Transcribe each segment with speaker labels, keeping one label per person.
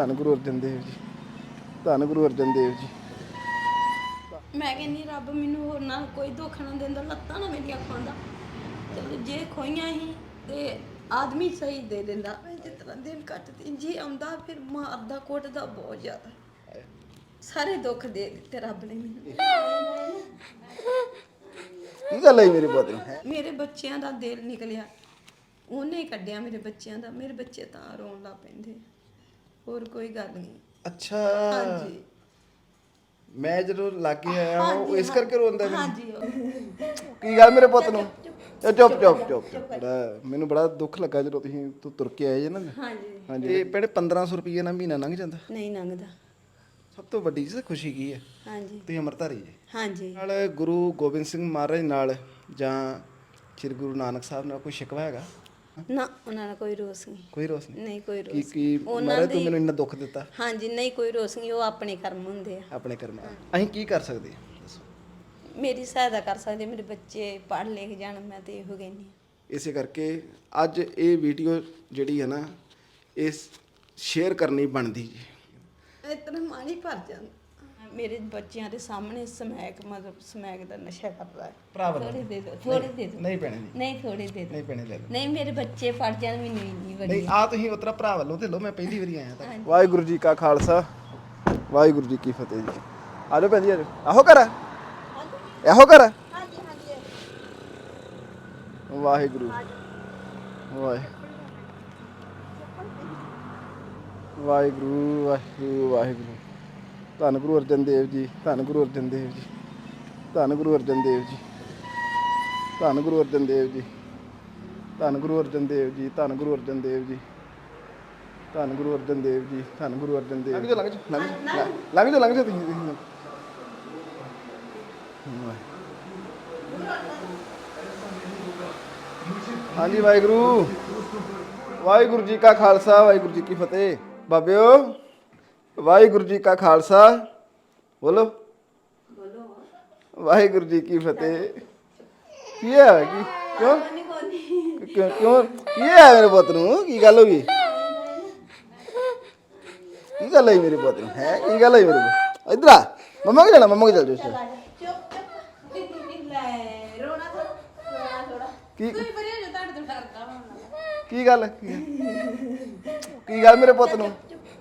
Speaker 1: ਧੰਨ ਗੁਰੂ ਅਰਜਨ ਦੇਵ ਜੀ। ਧੰਨ ਗੁਰੂ ਅਰਜਨ ਦੇਵ ਜੀ।
Speaker 2: ਮੈਂ ਕਹਿੰਨੀ ਰੱਬ ਮੈਨੂੰ ਹੋਰ ਨਾ ਕੋਈ ਦੁੱਖ ਨਾ ਦਿੰਦਾ ਲੱਤਾਂ ਨਾ ਮੇਰੀਆਂ ਖਵਾਉਂਦਾ ਚਲੋ ਜੇ ਖੋਈਆਂ ਹੀ ਤੇ ਆਦਮੀ ਸਹੀ ਦੇ ਦਿੰਦਾ। ਮੈਂ ਜਿਸ ਤਰ੍ਹਾਂ ਦਿਨ ਕੱਟਦੀ ਜੇ ਆਉਂਦਾ ਫਿਰ ਮਾਰਦਾ ਕੁੱਟਦਾ ਬਹੁਤ ਜ਼ਿਆਦਾ। ਸਾਰੇ ਦੁੱਖ ਦੇ ਦਿੱਤੇ ਰੱਬ ਨੇ ਮੈਨੂੰ।
Speaker 1: ਕੀ ਗੱਲ ਹੈ ਮੇਰੇ ਪੁੱਤ ਨੂੰ? ਹੈਂ?
Speaker 2: ਮੇਰੇ ਬੱਚਿਆਂ ਦਾ ਦਿਲ ਨਿਕਲਿਆ। ਉਹਨੇ ਹੀ ਕੱਢਿਆ ਮੇਰੇ ਬੱਚਿਆਂ ਦਾ। ਮੇਰੇ ਬੱਚੇ ਤਾਂ ਰੋਣ ਲੱਗ ਪੈਂਦੇ। ਹੋਰ ਕੋਈ ਗੱਲ ਨਹੀਂ।
Speaker 1: ਅੱਛਾ।
Speaker 2: ਹਾਂਜੀ।
Speaker 1: ਮੈਂ ਜਦੋਂ ਲਾਗੇ ਆਇਆ ਉਹ ਇਸ ਕਰਕੇ ਰੋਂਦਾ ਵੀ
Speaker 2: ਹਾਂਜੀ
Speaker 1: ਕੀ ਗੱਲ ਮੇਰੇ ਪੁੱਤ ਨੂੰ? ਚੁੱਪ ਚੁੱਪ ਚੁੱਪ ਚੁੱਪ। ਬੜਾ ਮੈਨੂੰ ਬੜਾ ਦੁੱਖ ਲੱਗਾ ਜਦੋਂ ਤੁਸੀਂ ਤੂੰ ਤੁਰ ਕੇ ਆਏ ਜੇ ਨਾ।
Speaker 2: ਹਾਂਜੀ।
Speaker 1: ਹਾਂਜੀ। ਇਹ ਭੈਣੇ 1500 ਰੁਪਏ ਨਾਲ ਮਹੀਨਾ ਲੰਘ ਜਾਂਦਾ।
Speaker 2: ਨਹੀਂ ਲੰਘਦਾ।
Speaker 1: ਸਭ ਤੋਂ ਵੱਡੀ ਚੀਜ਼ ਖੁਸ਼ੀ ਕੀ ਹੈ?
Speaker 2: ਹਾਂਜੀ।
Speaker 1: ਤੁਸੀਂ ਅਮਰਧਾਰੀ ਜੀ।
Speaker 2: ਹਾਂਜੀ।
Speaker 1: ਨਾਲ ਗੁਰੂ ਗੋਬਿੰਦ ਸਿੰਘ ਮਹਾਰਾਜ ਨਾਲ ਜਾਂ ਸ੍ਰੀ ਗੁਰੂ ਨਾਨਕ ਸਾਹਿਬ ਨਾਲ ਕੋਈ ਸ਼ਿਕਵਾ ਹੈਗਾ?
Speaker 2: ਨਾ ਉਹਨਾਂ ਦਾ ਕੋਈ ਰੋਸ ਨਹੀਂ।
Speaker 1: ਕੋਈ ਰੋਸ ਨਹੀਂ?
Speaker 2: ਨਹੀਂ ਕੋਈ
Speaker 1: ਕੀ
Speaker 2: ਰੋਸ
Speaker 1: ਕੀ
Speaker 2: ਉਹਨਾਂ
Speaker 1: ਮਹਾਰਾਜ ਤੂੰ ਮੈਨੂੰ ਇੰਨਾ ਦੁੱਖ ਦਿੱਤਾ?
Speaker 2: ਹਾਂਜੀ ਨਹੀਂ ਕੋਈ ਰੋਸ ਨਹੀਂ। ਉਹ ਆਪਣੇ ਕਰਮ ਹੁੰਦੇ ਆ।
Speaker 1: ਆਪਣੇ ਕਰਮਾਂ। ਅਸੀਂ ਕੀ ਕਰ ਸਕਦੇ? ਹਾਂ ਦੱਸੋ।
Speaker 2: ਮੇਰੀ ਸਹਾਇਤਾ ਕਰ ਸਕਦੇ ਮੇਰੇ ਬੱਚੇ ਪੜ੍ਹ ਲਿਖ ਜਾਣ ਮੈਂ ਤੇ ਇਹੋ ਕਹਿੰਦੀ ਹਾਂ।
Speaker 1: ਇਸੇ ਕਰਕੇ ਅੱਜ ਇਹ ਵੀਡੀਓ ਜਿਹੜੀ ਹੈ ਨਾ ਇਹ ਸ਼ੇਅਰ ਕਰਨੀ ਬਣਦੀ ਜੀ।
Speaker 2: ਇਤਨਾ ਮਾਣੀ ਭਰ ਜਾਂਦਾ। ਮੇਰੇ ਬੱਚਿਆਂ ਦੇ ਸਾਹਮਣੇ ਸਮੈਕ ਮਤਲਬ ਸਮੈਕ ਦਾ ਨਸ਼ਾ ਕਰਦਾ ਹੈ।
Speaker 1: ਭਰਾ ਵੱਲੋਂ।
Speaker 2: ਥੋੜੇ ਦੇ ਦਿਓ ਥੋੜੇ ਦੇ ਦਿਓ।
Speaker 1: ਨਹੀਂ ਪੈਣੇ ਜੀ।
Speaker 2: ਨਹੀਂ ਥੋੜੇ ਦੇ ਦਿਓ।
Speaker 1: ਨਹੀਂ ਪੈਣੇ ਲੈ ਲਓ
Speaker 2: ਨਹੀਂ ਮੇਰੇ ਬੱਚੇ ਪੜ ਜਾਣ ਮੈਨੂੰ ਇੰਨੀ ਬੜੀ
Speaker 1: ਨਹੀਂ ਆ ਤੁਸੀਂ ਉਤਰਾ ਭਰਾ ਵੱਲੋਂ ਤੇ ਲੋ ਮੈਂ ਪਹਿਲੀ ਵਾਰੀ ਆਇਆ ਤਾਂ। ਵਾਹਿਗੁਰੂ ਜੀ ਕਾ ਖਾਲਸਾ ਵਾਹਿਗੁਰੂ ਜੀ ਕੀ ਫਤਿਹ ਜੀ। ਆਜੋ ਭੈਣ ਜੀ ਆਜੋ ਆਹੋ ਕਰ ਇਹੋ ਕਰ
Speaker 2: ਹਾਂਜੀ ਹਾਂਜੀ
Speaker 1: ਵਾਹਿਗੁਰੂ। ਵਾਹਿ ਵਾਹਿਗੁਰੂ ਵਾਹਿਗੁਰੂ ਵਾਹਿਗੁਰੂ। ਧੰਨ ਗੁਰੂ ਅਰਜਨ ਦੇਵ ਜੀ ਧੰਨ ਗੁਰੂ ਅਰਜਨ ਦੇਵ ਜੀ ਧੰਨ ਗੁਰੂ ਅਰਜਨ ਦੇਵ ਜੀ ਧੰਨ ਗੁਰੂ ਅਰਜਨ ਦੇਵ ਜੀ ਧੰਨ ਗੁਰੂ ਅਰਜਨ ਦੇਵ ਜੀ ਧੰਨ ਗੁਰੂ ਅਰਜਨ ਦੇਵ ਜੀ ਧੰਨ ਗੁਰੂ ਅਰਜਨ ਦੇਵ ਜੀ ਧੰਨ ਗੁਰੂ ਅਰਜਨ ਦੇਵ ਲੰਘ ਜਾ। ਲੰਘ ਜਾ ਲੰਘ ਜਾ ਲੰਘ ਜਾ ਤੁਸੀਂ ਹਾਂਜੀ ਵਾਹਿਗੁਰੂ। ਵਾਹਿਗੁਰੂ ਜੀ ਕਾ ਖਾਲਸਾ ਵਾਹਿਗੁਰੂ ਜੀ ਕੀ ਫਤਿਹ। ਬਾਬਿਓ। ਵਾਹਿਗੁਰੂ ਜੀ ਕਾ ਖਾਲਸਾ। ਬੋਲੋ। ਵਾਹਿਗੁਰੂ ਜੀ ਕੀ ਫਤਿਹ। ਕੀ ਹੈ ਕੀ ਕਿਉਂ? ਕਿਉਂ ਕਿਉਂ? ਕੀ ਹੈ ਮੇਰੇ ਪੁੱਤ ਨੂੰ? ਕੀ ਗੱਲ ਹੋ ਗਈ? ਕੀ ਗੱਲ ਹੈ ਮੇਰੇ ਪੁੱਤ ਨੂੰ? ਹੈ? ਕੀ ਗੱਲ ਹੈ ਮੇਰੇ ਪੁੱਤ ਇਧਰ ਆ। ਮੰਮਾ ਕੇ ਜਾਣਾ? ਮੰਮਾ ਕੇ ਚੱਲ ਜਾਓ
Speaker 2: ਚੁੱਪ ਚੁੱਪ ਲੈ ਰੋਣਾ ਥੋੜਾ
Speaker 1: ਕੀ
Speaker 2: ਤੁਸੀਂ ਬਰੇ ਹੋ ਤੁਹਾਡੇ ਤੋਂ ਡਰਦਾ ਹਾਂ
Speaker 1: ਕੀ ਗੱਲ? ਕੀ ਗੱਲ ਮੇਰੇ ਪੁੱਤ ਨੂੰ?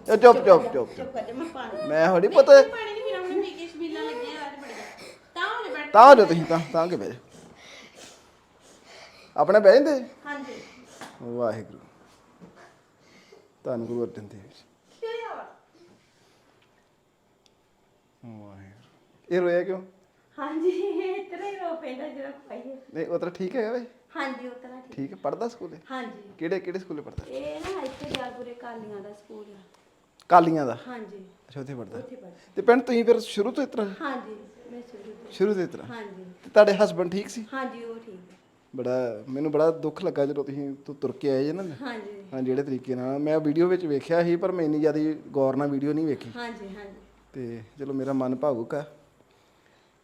Speaker 1: ਇਹ ਚੁੱਪ ਚੁੱਪ ਚੁੱਪ ਚੁੱਪ।
Speaker 2: ਕਰ ਜਾ ਮੈਂ ਪਾਣੀ
Speaker 1: ਮੈਂ ਹੋੜੀ ਪੁੱਤ
Speaker 2: ਪਾਣੀ ਨਹੀਂ ਪੀਣਾ ਉਹਨੇ ਪੀ ਕੇ ਸ਼ਬੀਲਾਂ ਲੱਗੀਆਂ ਅੱਜ ਬੜੀ ਤਾਂ ਉਹਨੇ ਬੈਠ।
Speaker 1: ਤਾਂ ਜਾਓ ਤੁਸੀਂ ਤਾਂ ਤਾਂ ਕੇ ਬਹਿ ਜਾਓ ਆਪਣੇ ਬਹਿ ਜਾਂਦੇ?
Speaker 2: ਹਾਂਜੀ।
Speaker 1: ਵਾਹਿਗੁਰੂ। ਧੰਨ ਗੁਰੂ ਅਰਜਨ ਦੇਵ ਜੀ ਵਾਹਿਗੁਰੂ। ਇਹ ਰੋਇਆ ਕਿਉਂ?
Speaker 2: ਹਾਂਜੀ ਇਤਨਾ ਹੀ ਰੋ ਪੈਂਦਾ ਜਿਹੜਾ ਪਾਈਏ।
Speaker 1: ਨਹੀਂ ਉਹ ਤਾਂ ਠੀਕ ਹੈ ਵੇ?
Speaker 2: ਹਾਂਜੀ ਉਤਨਾ ਠੀਕ।
Speaker 1: ਠੀਕ ਹੈ ਪੜਦਾ ਸਕੂਲੇ
Speaker 2: ਹਾਂਜੀ।
Speaker 1: ਕਿਹੜੇ ਕਿਹੜੇ ਸਕੂਲੇ ਪੜਦਾ
Speaker 2: ਇਹ ਨਾ ਇੱਥੇ ਜਾਲਪੁਰੇ ਕਾਲੀਆਂ ਦਾ ਸਕੂਲ ਆ।
Speaker 1: ਕਾਲੀਆਂ ਦਾ?
Speaker 2: ਹਾਂਜੀ।
Speaker 1: ਅੱਛਾ ਉੱਥੇ ਪੜਦਾ
Speaker 2: ਉੱਥੇ ਪੜ੍ਹਦੀ।
Speaker 1: ਤੇ ਪਿੰਡ ਤੁਸੀਂ ਫਿਰ ਸ਼ੁਰੂ ਤੋਂ ਇਸ ਤਰ੍ਹਾਂ?
Speaker 2: ਹਾਂਜੀ ਮੈਂ ਸ਼ੁਰੂ ਤੋਂ
Speaker 1: ਸ਼ੁਰੂ ਤੋਂ ਇਸ ਤਰ੍ਹਾਂ?
Speaker 2: ਹਾਂਜੀ।
Speaker 1: ਤੇ ਤੁਹਾਡੇ ਹਸਬੰਡ ਠੀਕ ਸੀ?
Speaker 2: ਹਾਂਜੀ ਉਹ ਠੀਕ ਹੈ।
Speaker 1: ਬੜਾ ਮੈਨੂੰ ਬੜਾ ਦੁੱਖ ਲੱਗਾ ਜਦੋਂ ਤੁਸੀਂ ਤੂੰ ਤੁਰ ਕੇ ਆਏ ਜੇ ਨਾ।
Speaker 2: ਹਾਂਜੀ।
Speaker 1: ਹਾਂ ਜਿਹੜੇ ਤਰੀਕੇ ਨਾਲ। ਮੈਂ ਵੀਡੀਓ ਵਿੱਚ ਵੇਖਿਆ ਸੀ ਪਰ ਮੈਂ ਇੰਨੀ ਜ਼ਿਆਦਾ ਗੌਰ ਨਾਲ ਵੀਡੀਓ ਨਹੀਂ ਵੇਖੀ।
Speaker 2: ਹਾਂਜੀ ਹਾਂਜੀ।
Speaker 1: ਤੇ ਚਲੋ ਮੇਰਾ ਮਨ ਭਾਵੁਕ ਆ।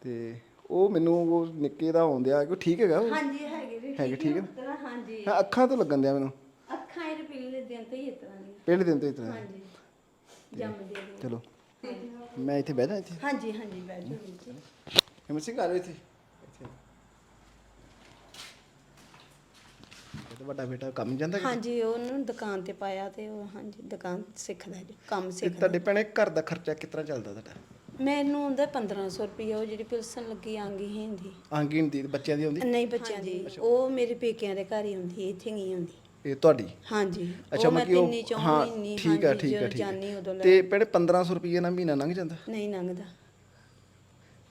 Speaker 1: ਤੇ ਉਹ ਮੈਨੂੰ ਉਹ ਨਿੱਕੇ ਦਾ ਆਉਂਦਿਆ ਕਿ ਠੀਕ ਹੈਗਾ ਉਹ?
Speaker 2: ਹਾਂਜੀ ਹੈਗੇ
Speaker 1: ਹੈਗੇ ਠੀਕ ਹੈ?
Speaker 2: ਹਾਂਜੀ।
Speaker 1: ਹਾਂ, ਅੱਖਾਂ ਤੋਂ ਲੱਗਣ ਦਿਆ ਮੈਨੂੰ।
Speaker 2: ਅੱਖਾਂ ਇਹਦੇ ਪਿਛਲੇ ਦਿਨ ਤੋਂ ਹੀ ਇਤਨਾ ਨਹੀਂ
Speaker 1: ਪਹਿਲੇ ਦਿਨ ਤੋਂ ਇਸ ਤਰ੍ਹਾਂ।
Speaker 2: ਹਾਂਜੀ। ਜੰਮਦੇ ਦਿਨ
Speaker 1: ਚਲੋ। ਮੈਂ ਇੱਥੇ ਬਹਿ ਜਾ ਇੱਥੇ।
Speaker 2: ਹਾਂਜੀ ਹਾਂਜੀ ਬੈਠੋ ਵੀਰ ਜੀ
Speaker 1: ਹਿੰਮਤ ਸਿੰਘ ਆ ਜਾਓ ਇੱਥੇ। ਇੱਥੇ। ਇਹ ਤਾਂ ਵੱਡਾ ਬੇਟਾ ਕੰਮ ਜਾਂਦਾ ਕਿ
Speaker 2: ਹਾਂਜੀ ਉਹਨੂੰ ਦੁਕਾਨ ਤੇ ਪਾਇਆ ਤੇ ਉਹ ਹਾਂਜੀ ਦੁਕਾਨ ਸਿੱਖਦਾ ਜੀ ਕੰਮ
Speaker 1: ਤੇ
Speaker 2: ਸਿੱਖਦਾ।
Speaker 1: ਤੁਹਾਡੇ ਭੈਣੇ ਘਰ ਦਾ ਖਰਚਾ ਕਿਸ ਤਰ੍ਹਾਂ ਚੱਲਦਾ ਤੁਹਾਡਾ?
Speaker 2: ਮੈਨੂੰ ਹੁੰਦਾ 1500 ਰੁਪਏ ਉਹ ਜਿਹੜੀ ਪਿਲਸਨ ਲੱਗੀ ਆਂਗੀ ਹਿੰਦੀ।
Speaker 1: ਆਂਗੀਨ ਦੀ ਬੱਚਿਆਂ ਦੀ ਆਉਂਦੀ?
Speaker 2: ਨਹੀਂ ਬੱਚਿਆਂ ਦੀ। ਉਹ ਮੇਰੇ ਪੇਕਿਆਂ ਦੇ ਘਰ ਹੀ ਹੁੰਦੀ ਇੱਥੇ ਨਹੀਂ ਆਉਂਦੀ।
Speaker 1: ਇਹ ਤੁਹਾਡੀ?
Speaker 2: ਹਾਂਜੀ।
Speaker 1: ਅੱਛਾ
Speaker 2: ਮੈਂ ਤਿੰਨੀ ਚੌਂ
Speaker 1: ਹਾਂ
Speaker 2: ਮਹੀਨੀ
Speaker 1: ਠੀਕ ਆ ਠੀਕ ਆ ਠੀਕ
Speaker 2: ਜਾਨੀ
Speaker 1: ਆ
Speaker 2: ਉਦੋਂ ਲੈ
Speaker 1: ਤੇ ਭੈਣੇ 1500 ਰੁਪਏ ਨਾਲ ਮਹੀਨਾ ਲੰਘ ਜਾਂਦਾ?
Speaker 2: ਨਹੀਂ ਲੰਘਦਾ।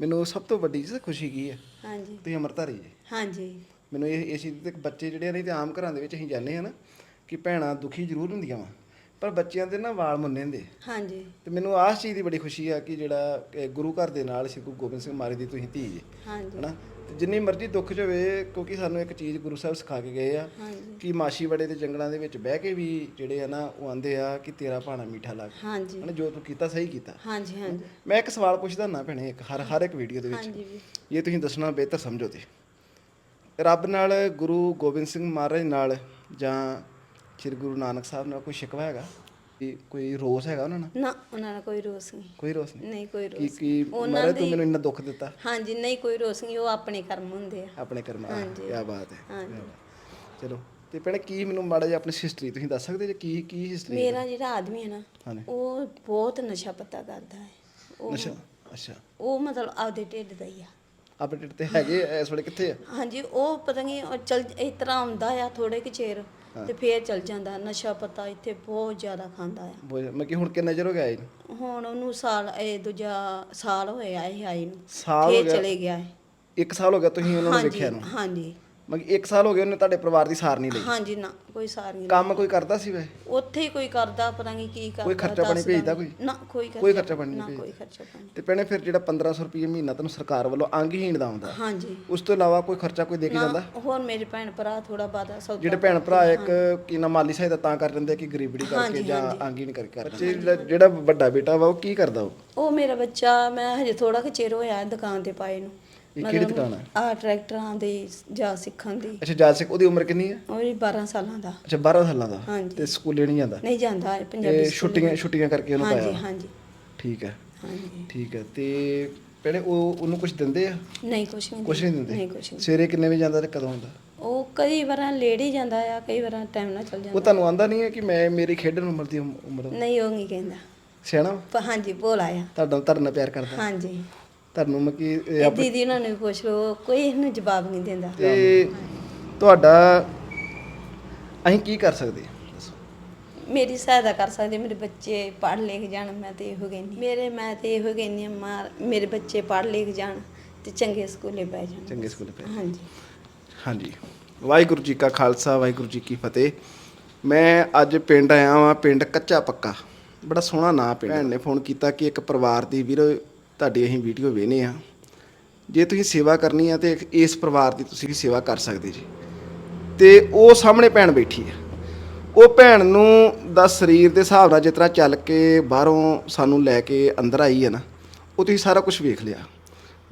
Speaker 1: ਮੈਨੂੰ ਸਭ ਤੋਂ ਵੱਡੀ ਚੀਜ਼ ਖੁਸ਼ੀ ਕੀ ਹੈ
Speaker 2: ਹਾਂਜੀ।
Speaker 1: ਤੁਸੀਂ ਅਮਰਧਾਰੀ ਜੀ?
Speaker 2: ਹਾਂਜੀ।
Speaker 1: ਮੈਨੂੰ ਇਹ ਇਸ ਚੀਜ਼ ਤੇ ਬੱਚੇ ਜਿਹੜੇ ਨੇ ਤੇ ਆਮ ਘਰਾਂ ਦੇ ਵਿੱਚ ਅਸੀਂ ਜਾਂਦੇ ਹਾਂ ਨਾ ਕਿ ਭੈਣਾਂ ਦੁਖੀ ਜ਼ਰੂਰ ਹੁੰਦੀਆਂ ਵਾ। ਪਰ ਬੱਚਿਆਂ ਦੇ ਨਾ ਵਾਲ ਮੁੰਨੇ ਹੁੰਦੇ।
Speaker 2: ਹਾਂਜੀ।
Speaker 1: ਤੇ ਮੈਨੂੰ ਆਸ ਚੀਜ਼ ਦੀ ਬੜੀ ਖੁਸ਼ੀ ਆ ਕਿ ਜਿਹੜਾ ਇਹ ਗੁਰੂ ਘਰ ਦੇ ਨਾਲ ਸ੍ਰੀ ਗੁਰੂ ਗੋਬਿੰਦ ਸਿੰਘ ਮਹਾਰਾਜ ਦੀ ਤੁਸੀਂ ਧੀ ਜੀ
Speaker 2: ਹਾਂਜੀ।
Speaker 1: ਹਨਾ? ਤੇ ਜਿੰਨੀ ਮਰਜ਼ੀ ਦੁੱਖ ਚ ਹੋਵੇ ਕਿਉਂਕਿ ਸਾਨੂੰ ਇੱਕ ਚੀਜ਼ ਗੁਰੂ ਸਾਹਿਬ ਸਿਖਾ ਕੇ ਗਏ ਆ
Speaker 2: ਹਾਂਜੀ।
Speaker 1: ਕਿ ਮਾਸ਼ੀ ਬੜੇ ਤੇ ਜੰਗਲਾਂ ਦੇ ਵਿੱਚ ਬਹਿ ਕੇ ਵੀ ਜਿਹੜੇ ਆ ਨਾ ਉਹ ਆਂਦੇ ਆ ਕਿ ਤੇਰਾ ਭਾਣਾ ਮਿੱਠਾ ਲੱਗ।
Speaker 2: ਹਾਂਜੀ।
Speaker 1: ਹਨਾ ਜੋ ਤੂੰ ਕੀਤਾ ਸਹੀ ਕੀਤਾ।
Speaker 2: ਹਾਂਜੀ ਹਾਂਜੀ।
Speaker 1: ਮੈਂ ਇੱਕ ਸਵਾਲ ਪੁੱਛਦਾ ਨਾ ਭੈਣੇ ਇੱਕ ਹਰ ਹਰ ਇੱਕ ਵੀਡੀਓ ਦੇ ਵਿੱਚ।
Speaker 2: ਹਾਂਜੀ ਵੀ
Speaker 1: ਇਹ ਤੁਸੀਂ ਦੱਸਣਾ ਬਿਹਤਰ ਸਮਝੋ ਤੇ। ਰੱਬ ਨਾਲ ਗੁਰੂ ਗੋਬਿੰਦ ਸਿੰਘ ਮਹਾਰਾਜ ਨਾਲ ਜਾਂ ਸ੍ਰੀ ਗੁਰੂ ਨਾਨਕ ਸਾਹਿਬ ਨਾਲ ਕੋਈ ਸ਼ਿਕਵਾ ਹੈਗਾ? ਕੀ ਕੋਈ ਰੋਸ ਹੈਗਾ ਉਹਨਾਂ ਨਾਲ?
Speaker 2: ਨਾ ਉਹਨਾਂ ਦਾ ਕੋਈ ਰੋਸ ਨਹੀਂ।
Speaker 1: ਕੋਈ ਰੋਸ ਨਹੀਂ?
Speaker 2: ਨਹੀਂ ਕੋਈ
Speaker 1: ਕੀ
Speaker 2: ਰੋਸ
Speaker 1: ਕੀ
Speaker 2: ਉਹਨਾਂ
Speaker 1: ਮਹਾਰਾਜ ਤੂੰ
Speaker 2: ਦੀ-
Speaker 1: ਮੈਨੂੰ ਇੰਨਾ ਦੁੱਖ ਦਿੱਤਾ?
Speaker 2: ਹਾਂਜੀ ਨਹੀਂ ਕੋਈ ਰੋਸ ਨਹੀਂ। ਉਹ ਆਪਣੇ ਕਰਮ ਹੁੰਦੇ ਆ।
Speaker 1: ਆਪਣੇ ਕਰਮਾਂ
Speaker 2: ਹਾਂਜੀ।
Speaker 1: ਕੀ ਬਾਤ ਹੈ। ਕਿਆ
Speaker 2: ਹਾਂਜੀ।
Speaker 1: ਬਾਤ। ਚਲੋ ਤੇ ਭੈਣੇ ਕੀ ਮੈਨੂੰ ਮਾੜਾ ਜਿਹਾ ਆਪਣੀ ਹਿਸਟਰੀ ਤੁਸੀਂ ਦੱਸ ਸਕਦੇ ਜੇ? ਕੀ ਕੀ ਹਿਸਟਰੀ
Speaker 2: ਮੇਰਾ ਜਿਹੜਾ ਆਦਮੀ ਹੈ ਨਾ
Speaker 1: ਹਾਂਜੀ।
Speaker 2: ਉਹ ਬਹੁਤ ਨਸ਼ਾ ਪੱਤਾ ਕਰਦਾ ਹੈ। ਉਹ
Speaker 1: ਅੱਛਾ ਅੱਛਾ।
Speaker 2: ਉਹ ਮਤਲਬ ਆਪਦੇ ਢਿੱਡ ਦਾ ਹੀ ਆ।
Speaker 1: ਅਪਡੇਟ ਤੇ ਹੈਗੇ ਇਸ ਵੇਲੇ ਕਿੱਥੇ ਆ?
Speaker 2: ਹਾਂਜੀ ਉਹ ਪਤਾ ਨਹੀਂ ਉਹ ਚਲ ਇਸ ਤਰ੍ਹਾਂ ਆਉਂਦਾ ਆ ਥੋੜੇ ਕਿ ਚਿਰ। ਤੇ ਫੇਰ ਚਲ ਜਾਂਦਾ ਨਸ਼ਾ ਪੱਤਾ ਇੱਥੇ ਬਹੁਤ ਜ਼ਿਆਦਾ ਖਾਂਦਾ ਆ।
Speaker 1: ਬੋਝ- ਮੈਂ ਕਿ ਹੁਣ ਕਿੰਨਾ ਚਿਰ ਹੋ ਗਿਆ ਇਹਨੂੰ
Speaker 2: ਹੁਣ ਉਹਨੂੰ ਸਾਲ ਇਹ ਦੂਜਾ ਸਾਲ ਹੋਇਆ ਇਹ ਆਈ ਨੂੰ।
Speaker 1: ਸਾਲ ਹੋ
Speaker 2: ਫੇਰ
Speaker 1: ਗਿਆ?
Speaker 2: ਚਲੇ ਗਿਆ
Speaker 1: ਇੱਕ ਸਾਲ ਹੋ ਗਿਆ ਤੁਸੀਂ ਉਹਨਾਂ ਨੂੰ
Speaker 2: ਹਾਂਜੀ
Speaker 1: ਵੇਖਿਆ ਨੂੰ?
Speaker 2: ਹਾਂਜੀ।
Speaker 1: ਮੈਂ ਕਿ ਇੱਕ ਸਾਲ ਹੋ ਗਿਆ ਉਹਨੇ ਤੁਹਾਡੇ ਪਰਿਵਾਰ ਦੀ ਸਾਰ ਨਹੀਂ ਲਈ।
Speaker 2: ਹਾਂਜੀ ਨਾ ਕੋਈ ਸਾਰ ਨਹੀਂ
Speaker 1: ਕੰਮ ਕੋਈ ਕਰਦਾ ਸੀ ਵੇ
Speaker 2: ਉੱਥੇ ਹੀ ਕੋਈ ਕਰਦਾ ਪਤਾ ਨਹੀਂ ਕੀ ਕਰਦਾ
Speaker 1: ਕੋਈ ਖਰਚਾ ਪਾਣੀ ਭੇਜਦਾ। ਕੋਈ?
Speaker 2: ਨਾ ਕੋਈ
Speaker 1: ਕੋਈ ਖਰਚਾ ਪਾਣੀ ਨਹੀਂ
Speaker 2: ਨਾ
Speaker 1: ਭੇਜਦਾ।
Speaker 2: ਕੋਈ ਖਰਚਾ ਪਾਣੀ
Speaker 1: ਤੇ ਭੈਣੇ ਫਿਰ ਜਿਹੜਾ 1500 ਰੁਪਏ ਮਹੀਨਾ ਤੈਨੂੰ ਸਰਕਾਰ ਵੱਲੋਂ ਅੰਗਹੀਣ ਦਾ ਆਉਂਦਾ
Speaker 2: ਹਾਂਜੀ।
Speaker 1: ਉਸ ਤੋਂ ਇਲਾਵਾ ਕੋਈ ਖਰਚਾ ਕੋਈ ਦੇ ਕੇ ਜਾਂਦਾ?
Speaker 2: ਨਾ ਹੋਰ ਮੇਰੇ ਭੈਣ ਭਰਾ ਥੋੜਾ ਬਾਦਾ ਸੌਦਾ
Speaker 1: ਜਿਹੜੇ ਭੈਣ ਭਰਾ ਇੱਕ ਕੀ ਨਾ ਮਾਲੀ ਸਹਾਇਤਾ ਤਾਂ ਕਰ ਦਿੰਦੇ ਕਿ ਗਰੀਬੜੀ ਕਰਕੇ ਜਾਂ। ਅੰਗਹੀਣ ਕਰਕੇ ਕਰ ਬੱਚੇ ਜਿਹੜਾ ਜਿਹੜਾ ਵੱਡਾ ਬੇਟਾ ਵਾ ਉਹ ਕੀ ਕਰਦਾ ਉਹ?
Speaker 2: ਉਹ ਮੇਰਾ ਬੱਚਾ ਮੈਂ ਹਜੇ ਥੋੜਾ ਕੁ ਚਿਰ ਹੋਇਆ ਦੁਕਾਨ ਤੇ ਪਾਏ ਨੂੰ।
Speaker 1: ਇਹ ਕਿਹੜੀ ਦੁਕਾਨ ਹੈ?
Speaker 2: ਆ ਟਰੈਕਟਰਾਂ ਦੀ ਜਾ ਸਿੱਖਣ ਦੀ।
Speaker 1: ਅੱਛਾ ਜਾਤ ਸਿੱਖ ਉਹਦੀ ਉਮਰ ਕਿੰਨੀ ਹੈ?
Speaker 2: ਉਹ ਵੀ 12 ਸਾਲਾਂ ਦਾ।
Speaker 1: ਅੱਛਾ 12 ਸਾਲਾਂ ਦਾ?
Speaker 2: ਹਾਂਜੀ।
Speaker 1: ਤੇ ਸਕੂਲੇ ਨਹੀਂ ਜਾਂਦਾ?
Speaker 2: ਨਹੀਂ ਜਾਂਦਾ ਇਹ ਪੰਜਾਬੀ ਸਕੂਲ
Speaker 1: ਛੁੱਟੀਆਂ ਛੁੱਟੀਆਂ ਕਰਕੇ ਉਹਨੂੰ
Speaker 2: ਹਾਂਜੀ
Speaker 1: ਪਾਇਆ?
Speaker 2: ਹਾਂਜੀ।
Speaker 1: ਠੀਕ ਹੈ।
Speaker 2: ਹਾਂਜੀ।
Speaker 1: ਠੀਕ ਹੈ ਤੇ ਪਹਿਲੇ ਉਹ ਉਹਨੂੰ ਕੁਝ ਦਿੰਦੇ ਆ?
Speaker 2: ਨਹੀਂ ਕੁਛ ਨਹੀਂ।
Speaker 1: ਕੁਝ ਨਹੀਂ
Speaker 2: ਨਹੀਂ
Speaker 1: ਦਿੰਦੇ
Speaker 2: ਕੁਛ ਨਹੀਂ।
Speaker 1: ਸਵੇਰੇ ਕਿੰਨੇ ਵਜੇ ਜਾਂਦਾ ਤੇ ਕਦੋਂ ਆਉਂਦਾ
Speaker 2: ਉਹ ਕਈ ਵਾਰਾਂ ਲੇਟ ਹੀ ਜਾਂਦਾ ਆ ਕਈ ਵਾਰਾਂ ਟਾਈਮ ਨਾਲ ਚੱਲ
Speaker 1: ਉਹ
Speaker 2: ਜਾਂਦਾ।
Speaker 1: ਤੁਹਾਨੂੰ ਆਂਦਾ ਨਹੀਂ ਹੈ ਕਿ ਮੈਂ ਮੇਰੀ ਖੇਡਣ ਉਮਰ ਦੀ ਉਮ- ਉਮਰ
Speaker 2: ਨਹੀਂ ਉਹ ਨਹੀਂ ਕਹਿੰਦਾ।
Speaker 1: ਸਿਆਣਾ? ਵਾ?
Speaker 2: ਹਾਂਜੀ ਭੋਲਾ ਆ
Speaker 1: ਤੁਹਾਡਾ ਨਾਲ ਪਿਆਰ ਕਰਦਾ।
Speaker 2: ਹਾਂਜੀ।
Speaker 1: ਤੁਹਾਨੂੰ ਮੈਂ ਕੀ ਇਹ
Speaker 2: ਇਹ
Speaker 1: ਆਪ-
Speaker 2: ਦੀਦੀ ਉਹਨਾਂ ਨੂੰ ਵੀ ਪੁੱਛ ਲਓ ਕੋਈ ਇਹਨੂੰ ਜਵਾਬ ਨਹੀਂ ਦਿੰਦਾ।
Speaker 1: ਤੇ ਤੁਹਾਡਾ ਅਸੀਂ ਕੀ ਕਰ ਸਕਦੇ? ਹਾਂ ਦੱਸੋ।
Speaker 2: ਮੇਰੀ ਸਹਾਇਤਾ ਕਰ ਸਕਦੇ ਮੇਰੇ ਬੱਚੇ ਪੜ੍ਹ ਲਿਖ ਜਾਣ ਮੈਂ ਤੇ ਇਹੋ ਕਹਿੰਦੀ ਮੇਰੇ ਮੈਂ ਤੇ ਇਹੋ ਕਹਿੰਦੀ ਹਾਂ ਮਾਂ ਮੇਰੇ ਬੱਚੇ ਪੜ੍ਹ ਲਿਖ ਜਾਣ ਤੇ ਚੰਗੇ ਸਕੂਲੇ ਪੈ ਜਾਣ।
Speaker 1: ਚੰਗੇ ਸਕੂਲ ਪੈ
Speaker 2: ਹਾਂਜੀ।
Speaker 1: ਹਾਂਜੀ। ਵਾਹਿਗੁਰੂ ਜੀ ਕਾ ਖਾਲਸਾ ਵਾਹਿਗੁਰੂ ਜੀ ਕੀ ਫਤਿਹ। ਮੈਂ ਅੱਜ ਪਿੰਡ ਆਇਆ ਵਾਂ ਪਿੰਡ ਕੱਚਾ ਪੱਕਾ। ਬੜਾ ਸੋਹਣਾ ਨਾਂ ਪਿੰਡ। ਭੈਣ ਨੇ ਫੋਨ ਕੀਤਾ ਕਿ ਇੱਕ ਪਰਿਵਾਰ ਦੀ ਵੀਰ ਤੁਹਾਡੀ ਅਸੀਂ ਵੀਡੀਓ ਵੇਖਨੇ ਆ ਜੇ ਤੁਸੀਂ ਸੇਵਾ ਕਰਨੀ ਆ ਤੇ ਇਸ ਪਰਿਵਾਰ ਦੀ ਤੁਸੀਂ ਵੀ ਸੇਵਾ ਕਰ ਸਕਦੇ ਜੀ। ਤੇ ਉਹ ਸਾਹਮਣੇ ਭੈਣ ਬੈਠੀ ਆ। ਉਹ ਭੈਣ ਨੂੰ ਦਾ ਸਰੀਰ ਦੇ ਹਿਸਾਬ ਨਾਲ ਜਿਸ ਤਰ੍ਹਾਂ ਚੱਲ ਕੇ ਬਾਹਰੋਂ ਸਾਨੂੰ ਲੈ ਕੇ ਅੰਦਰ ਆਈ ਹੈ ਨਾ, ਉਹ ਤੁਸੀਂ ਸਾਰਾ ਕੁਝ ਵੇਖ ਲਿਆ।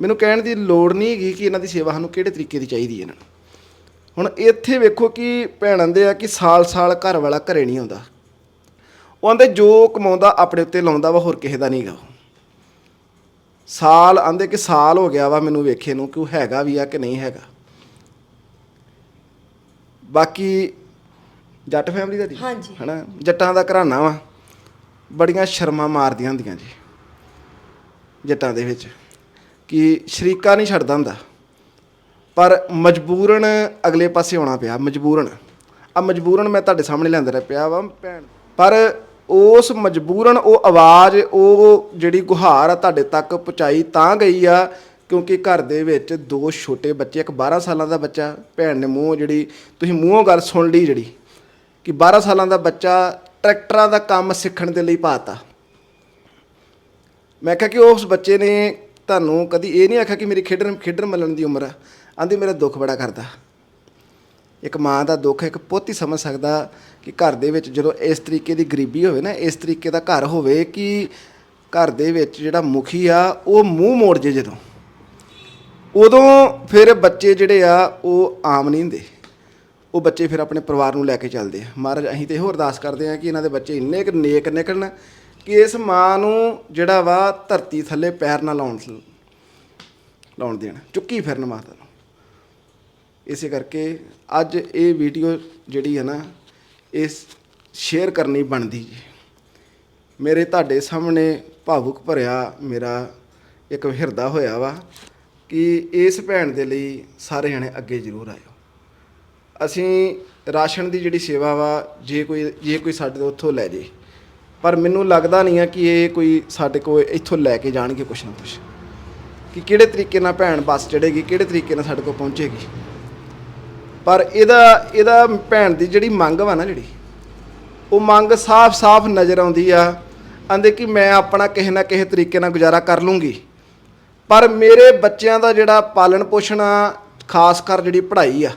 Speaker 1: ਮੈਨੂੰ ਕਹਿਣ ਦੀ ਲੋੜ ਨਹੀਂ ਹੈਗੀ ਕਿ ਇਹਨਾਂ ਦੀ ਸੇਵਾ ਸਾਨੂੰ ਕਿਹੜੇ ਤਰੀਕੇ ਦੀ ਚਾਹੀਦੀ ਹੈ ਇਹਨਾਂ ਨੂੰ। ਹੁਣ ਇੱਥੇ ਵੇਖੋ ਕਿ ਭੈਣ ਆਂਦੇ ਆ ਕਿ ਸਾਲ-ਸਾਲ ਘਰ ਵਾਲਾ ਘਰੇ ਨਹੀਂ ਆਉਂਦਾ। ਉਹ ਆਂਦੇ ਜੋ ਕਮਾਉਂਦਾ ਆਪਣੇ ਉੱਤੇ ਲਾਉਂਦਾ ਵਾ, ਹੋਰ ਕਿਸੇ ਦਾ ਨਹੀਂਗਾ ਸਾਲ ਆਂਦੇ ਕਿ ਸਾਲ ਹੋ ਗਿਆ ਵਾ ਮੈਨੂੰ ਵੇਖੇ ਨੂੰ ਕਿ ਉਹ ਹੈਗਾ ਵੀ ਆ ਕਿ ਨਹੀਂ ਹੈਗਾ। ਬਾਕੀ ਜੱਟ ਫੈਮਿਲੀ ਦਾ ਜੀ
Speaker 2: ਹਾਂਜੀ।
Speaker 1: ਹਨਾ? ਜੱਟਾਂ ਦਾ ਘਰਾਣਾ ਵਾ। ਬੜੀਆਂ ਸ਼ਰਮਾਂ ਮਾਰਦੀਆਂ ਹੁੰਦੀਆਂ ਜੀ ਜੱਟਾਂ ਦੇ ਵਿੱਚ। ਕਿ ਸ਼ਰੀਕਾ ਨਹੀਂ ਛੱਡਦਾ ਹੁੰਦਾ। ਪਰ ਮਜਬੂਰਨ ਅਗਲੇ ਪਾਸੇ ਆਉਣਾ ਪਿਆ ਮਜਬੂਰਨ। ਆ ਮਜਬੂਰਨ ਮੈਂ ਤੁਹਾਡੇ ਸਾਹਮਣੇ ਲਿਆਂਦਾ ਰਿਹਾ ਪਿਆ ਵਾ ਭੈਣ। ਪਰ ਉਸ ਮਜਬੂਰਨ ਉਹ ਆਵਾਜ਼, ਉਹ ਜਿਹੜੀ ਗੁਹਾਰ ਆ ਤੁਹਾਡੇ ਤੱਕ ਪਹੁੰਚਾਈ ਤਾਂ ਗਈ ਆ, ਕਿਉਂਕਿ ਘਰ ਦੇ ਵਿੱਚ ਦੋ ਛੋਟੇ ਬੱਚੇ, ਇੱਕ 12 ਸਾਲਾਂ ਦਾ ਬੱਚਾ, ਭੈਣ ਨੇ ਮੂੰਹ ਜਿਹੜੀ, ਤੁਸੀਂ ਮੂੰਹੋਂ ਗੱਲ ਸੁਣ ਲਈ ਜਿਹੜੀ, ਕਿ 12 ਸਾਲਾਂ ਦਾ ਬੱਚਾ ਟਰੈਕਟਰਾਂ ਦਾ ਕੰਮ ਸਿੱਖਣ ਦੇ ਲਈ ਪਾਤਾ ਮੈਂ ਕਿਹਾ ਕਿ ਉਸ ਬੱਚੇ ਨੇ ਤੁਹਾਨੂੰ ਕਦੀ ਇਹ ਨਹੀਂ ਆਖਿਆ ਕਿ ਮੇਰੀ ਖੇਡਣ ਖੇਡਣ ਮੱਲਣ ਦੀ ਉਮਰ ਆ? ਆਂਦੀ, ਮੇਰਾ ਦੁੱਖ ਬੜਾ ਕਰਦਾ। ਇੱਕ ਮਾਂ ਦਾ ਦੁੱਖ, ਇੱਕ ਪੁੱਤ ਹੀ ਸਮਝ ਸਕਦਾ ਕਿ ਘਰ ਦੇ ਵਿੱਚ ਜਦੋਂ ਇਸ ਤਰੀਕੇ ਦੀ ਗਰੀਬੀ ਹੋਵੇ ਨਾ, ਇਸ ਤਰੀਕੇ ਦਾ ਘਰ ਹੋਵੇ ਕਿ ਘਰ ਦੇ ਵਿੱਚ ਜਿਹੜਾ ਮੁਖੀ ਆ, ਉਹ ਮੂੰਹ ਮੋੜ ਜੇ ਜਦੋਂ। ਉਦੋਂ ਫਿਰ ਬੱਚੇ ਜਿਹੜੇ ਆ, ਉਹ ਆਮ ਨਹੀਂ ਹੁੰਦੇ। ਉਹ ਬੱਚੇ ਫਿਰ ਆਪਣੇ ਪਰਿਵਾਰ ਨੂੰ ਲੈ ਕੇ ਚੱਲਦੇ ਆ। ਮਹਾਰਾਜ, ਅਸੀਂ ਤੇ ਇਹੋ ਅਰਦਾਸ ਕਰਦੇ ਆ ਕਿ ਇਹਨਾਂ ਦੇ ਬੱਚੇ ਇੰਨੇ ਕੁ ਨੇਕ ਨਿਕਲਣ ਕਿ ਇਸ ਮਾਂ ਨੂੰ ਜਿਹੜਾ ਵਾ ਧਰਤੀ ਥੱਲੇ ਪੈਰ ਨਾ ਲਾਉਣ ਲਾਉਣ ਦੇਣ, ਚੁੱਕੀ ਫਿਰਨ ਮਾਤਾ ਨੂੰ। ਇਸੇ ਕਰਕੇ ਅੱਜ ਇਹ ਵੀਡੀਓ ਜਿਹੜੀ ਹੈ ਨਾ ਇਸ ਸ਼ੇਅਰ ਕਰਨੀ ਬਣਦੀ ਜੀ। ਮੇਰੇ ਤੁਹਾਡੇ ਸਾਹਮਣੇ ਭਾਵੁਕ ਭਰਿਆ ਮੇਰਾ ਇੱਕ ਹਿਰਦਾ ਹੋਇਆ ਵਾ ਕਿ ਇਸ ਭੈਣ ਦੇ ਲਈ ਸਾਰੇ ਜਣੇ ਅੱਗੇ ਜ਼ਰੂਰ ਆਇਓ। ਅਸੀਂ ਰਾਸ਼ਨ ਦੀ ਜਿਹੜੀ ਸੇਵਾ ਵਾ, ਜੇ ਕੋਈ ਜੇ ਕੋਈ ਸਾਡੇ ਤੋਂ ਉੱਥੋਂ ਲੈ ਜੇ, ਪਰ ਮੈਨੂੰ ਲੱਗਦਾ ਨਹੀਂ ਆ ਕਿ ਇਹ ਕੋਈ ਸਾਡੇ ਕੋਲ ਇੱਥੋਂ ਲੈ ਕੇ ਜਾਣਗੇ ਕੁਛ ਨਾ ਕੁਛ। ਕਿ ਕਿਹੜੇ ਤਰੀਕੇ ਨਾਲ ਭੈਣ ਬੱਸ ਚੜੇਗੀ ਕਿਹੜੇ ਤਰੀਕੇ ਨਾਲ ਸਾਡੇ ਕੋਲ ਪਹੁੰਚੇਗੀ। ਪਰ ਇਹਦਾ ਇਹਦਾ ਭੈਣ ਦੀ ਜਿਹੜੀ ਮੰਗ ਵਾ ਨਾ ਜਿਹੜੀ, ਉਹ ਮੰਗ ਸਾਫ਼-ਸਾਫ਼ ਨਜ਼ਰ ਆਉਂਦੀ ਆ ਆਂਦੇ ਕਿ ਮੈਂ ਆਪਣਾ ਕਿਸੇ ਨਾ ਕਿਸੇ ਤਰੀਕੇ ਨਾਲ ਗੁਜ਼ਾਰਾ ਕਰ ਲੂੰਗੀ। ਪਰ ਮੇਰੇ ਬੱਚਿਆਂ ਦਾ ਜਿਹੜਾ ਪਾਲਣ ਪੋਸ਼ਣ ਆ, ਖਾਸ ਕਰ ਜਿਹੜੀ ਪੜ੍ਹਾਈ ਆ